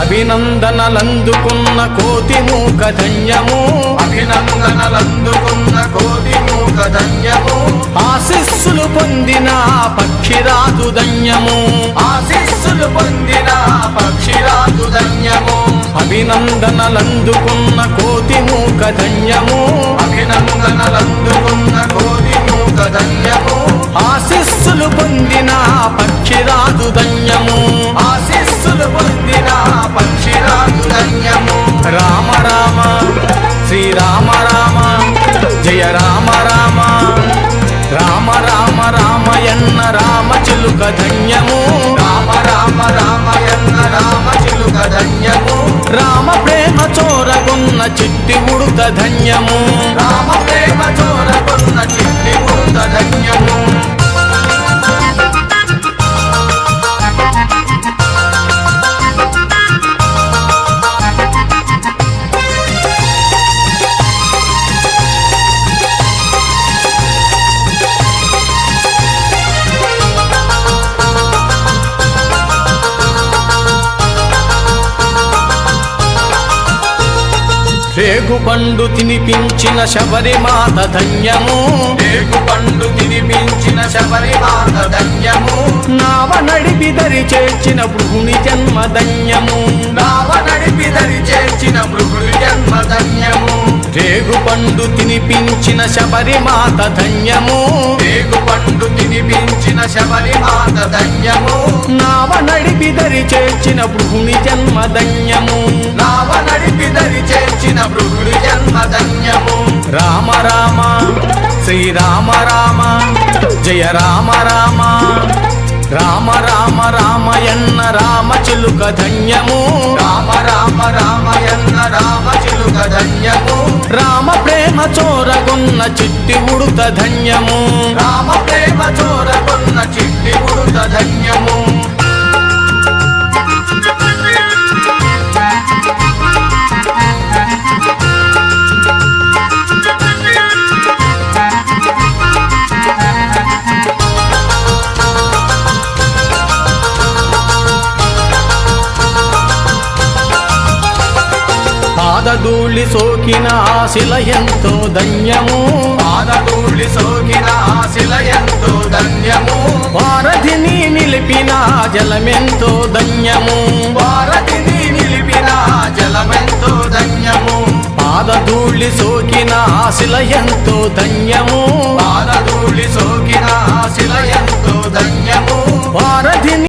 అభినందనలందుకున్న కోతి మూక ధన్యము. అభినందనలందుకున్న కోటి మూక ధన్యము. ఆశిస్సులు పొందిన పక్షిరాజు ధన్యము. ఆశీస్సులు పొందిన పక్షిరాజు ధన్యము. అభినందనలందుకున్న కోతి మూక ధన్యము. శ్రీరామ రామ జయ రామ రామ రామ రామ రామయన్న రామ చిలుక ధన్యము. రామ రామ రామయన్న రామ చిలుక ధన్యము. రామ ప్రేమ చోరగొన్న చిట్టి ఉడుత ధన్యము. రామ ప్రేమ చోరకున్న చిట్టి ఉడుత ధన్యము. రేగు పండు తినిపించిన శబరిమాత ధన్యము. రేగు పండు తినిపించిన శబరిమాత ధన్యము. నావ నడిపి దరి చేర్చిన భృగుని జన్మ ధన్యము. నావ నడిపి దరి చేర్చిన మృగుడి జన్మ ధన్యము. రేగు పండు తినిపించిన శబరిమాత ధన్యము. తినిపించిన శబరిమాత ధన్యము నావ నడిపి దరి చేర్చిన భృగుని జన్మ ధన్యము నావ నడిపి దరి చేర్చిన మృగుడి జన్మ ధన్యము రామ రామ శ్రీరామ రామ జయ రామ రామ రామ రామ రామయన్న రామ చిలుక ధన్యము. రామ రామ రామయన్న రామ చిలుక ధన్యము. రామ ప్రేమ చోరగొన్న చిట్టి ఉడుత ధన్యము. రామ ప్రేమ చోరకున్న చిట్టి ఉడుత ధన్యము. పాదధూళి సోకిన ఆశిల ఎంతో ధన్యము. జలమెంతో ధన్యము. భారతిని నిలిపిన జలమెంతో ధన్యము. పాదధూళి సోకిన ఆశిల ఎంతో ధన్యము. పాదధూళి సోకిన ఆశిల ఎంతో ధన్యము. వారధిని